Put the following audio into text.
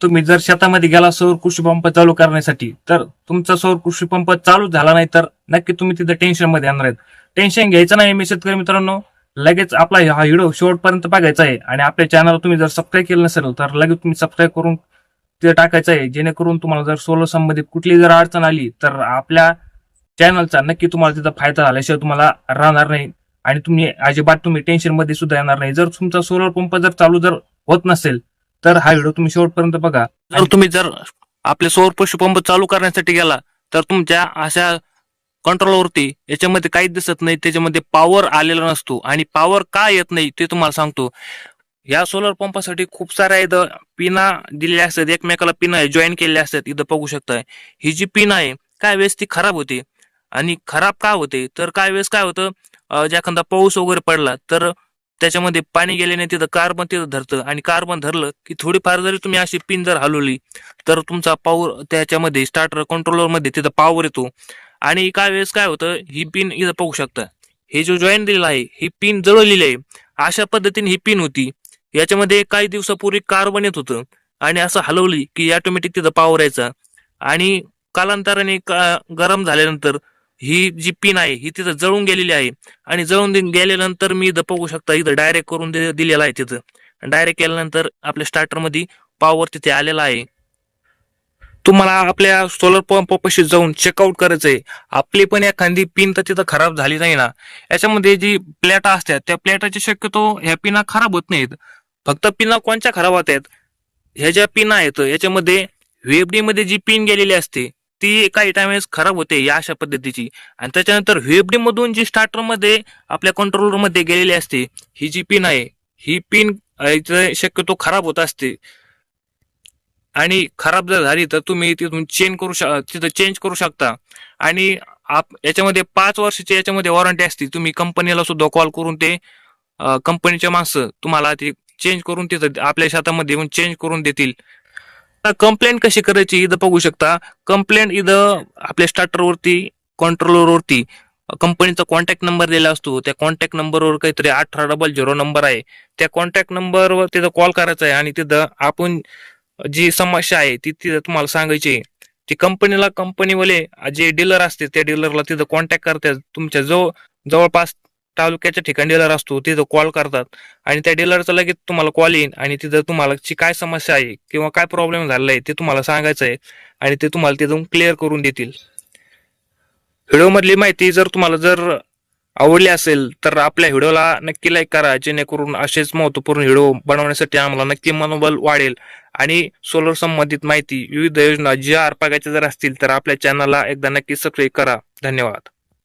तुम्ही जर शेतामध्ये गेला सौर कृषी पंप चालू करण्यासाठी तर तुमचा सौर कृषी पंप चालू झाला नाही तर नक्की तुम्ही तिथे टेन्शनमध्ये येणार आहेत. टेन्शन घ्यायचं नाही मी शेतकरी मित्रांनो. लगेच आपला हा व्हिडिओ शेवटपर्यंत बघायचा आहे आणि आपल्या चॅनल तुम्ही जर सबस्क्राईब केलं नसेल तर लगेच तुम्ही सबस्क्राईब करून तिथे टाकायचं आहे. जेणेकरून तुम्हाला जर सोलर संबंधित कुठली जर अडचण आली तर आपल्या चॅनलचा नक्की तुम्हाला तिथं फायदा झाल्याशिवाय तुम्हाला राहणार नाही आणि तुम्ही अजिबात तुम्ही टेन्शनमध्ये सुद्धा येणार नाही. जर तुमचा सोलर पंप जर चालू जर होत नसेल तर हा व्हिडिओ तुम्ही शेवटपर्यंत बघा. जर तुम्ही जर आपले सौर कृषी पंप चालू करण्यासाठी गेला तर तुमच्या अशा कंट्रोलवरती याच्यामध्ये काहीच दिसत नाही त्याच्यामध्ये पॉवर आलेला नसतो. आणि पॉवर का येत नाही ते तुम्हाला सांगतो. या सोलर पंपासाठी खूप साऱ्या इथं पिना दिलेल्या असतात एकमेकाला पिना जॉईन केलेल्या असतात इथं बघू शकताय. ही जी पिन आहे काय वेळेस ती खराब होते? आणि खराब का होते? तर काय वेळेस काय होतं? ज्या एखादा पाऊस वगैरे पडला तर त्याच्यामध्ये पाणी गेल्याने तिथं कार्बन तिथं धरतं. आणि कार्बन धरलं की थोडीफार जरी तुम्ही अशी पिन जर हलवली तर तुमचा पॉवर त्याच्यामध्ये स्टार्टर कंट्रोलरमध्ये तिथं पॉवर येतो. आणि काय वेळेस काय होतं ही पिन इथं पाहू शकता. हे जो जॉईन दिलेला आहे ही पिन जळवलेली आहे. अशा पद्धतीने ही पिन होती. याच्यामध्ये काही दिवसापूर्वी कार्बन येत होतं. आणि असं हलवली की ऑटोमॅटिक तिथं पॉवर यायचा. आणि कालांतराने का- गरम झाल्यानंतर ही जी पिन आहे ही तिथं जळून गेलेली आहे. आणि जळून गेल्यानंतर मी इथं बघू शकता इथं डायरेक्ट करून दिलेला आहे तिथं. डायरेक्ट केल्यानंतर आपल्या स्टार्टरमध्ये पॉवर तिथे आलेला आहे. तुम्हाला आपल्या सोलर पंपापाशी जाऊन चेकआउट करायचं आहे आपली पण एखादी पिन तर तिथं खराब झाली नाही ना. याच्यामध्ये जी प्लेटा असतात त्या प्लेटाची शक्यतो ह्या पिना खराब होत नाहीत. फक्त पिना कोणत्या खराब होत आहेत? ह्या ज्या पिना आहेत याच्यामध्ये व्हीएफडी मध्ये जी पिन गेलेली असते ती काही टाइमेस खराब होते या अशा पद्धतीची. आणि त्याच्यानंतर व्हीएफडी मधून जी स्टार्टरमध्ये आपल्या कंट्रोलरमध्ये गेलेली असते ही जी पिन आहे ही पिन शक्यतो खराब होत असते. आणि खराब जर झाली तर तुम्ही तिथून चेंज करू शक तिथं चेंज करू शकता. आणि आप याच्यामध्ये पाच वर्षाची याच्यामध्ये वॉरंटी असते. तुम्ही कंपनीला सुद्धा कॉल करून ते कंपनीच्या माणसं तुम्हाला ते चेंज करून तिथं आपल्या शेतामध्ये येऊन चेंज करून देतील. कंप्लेंट कशी करायची इथं बघू शकता. कंप्लेंट इथं आपल्या स्टार्टरवरती कंट्रोलरवरती कंपनीचा कॉन्टॅक्ट नंबर दिला असतो. त्या कॉन्टॅक्ट नंबरवर काहीतरी अठरा डबल झिरो नंबर आहे. त्या कॉन्टॅक्ट नंबरवर तिथं कॉल करायचा आहे आणि तिथं आपण जी समस्या आहे ती तिथं तुम्हाला सांगायची ती कंपनीला कंपनीवाले जे डीलर असते त्या डीलरला तिथं कॉन्टॅक्ट करतात. तुमच्या जवळ जवळपास तालुक्याच्या ठिकाणी डीलर असतो तिथं कॉल करतात. आणि त्या डीलरचा लगेच तुम्हाला कॉल येईन आणि तिथं तुम्हाला ची काय समस्या आहे किंवा काय प्रॉब्लेम झालेला आहे ते तुम्हाला सांगायचं आहे आणि ते तुम्हाला तिथून क्लिअर करून देतील. व्हिडिओमधली माहिती जर तुम्हाला जर आवडली असेल तर आपल्या व्हिडिओला नक्की लाईक करा जेणेकरून असेच महत्त्वपूर्ण व्हिडिओ बनवण्यासाठी आम्हाला नक्की मनोबल वाढेल. आणि सोलर संबंधित माहिती विविध योजना ज्या बघायच्या जर असतील तर आपल्या चॅनलला एकदा नक्की सबस्क्राईब करा. धन्यवाद.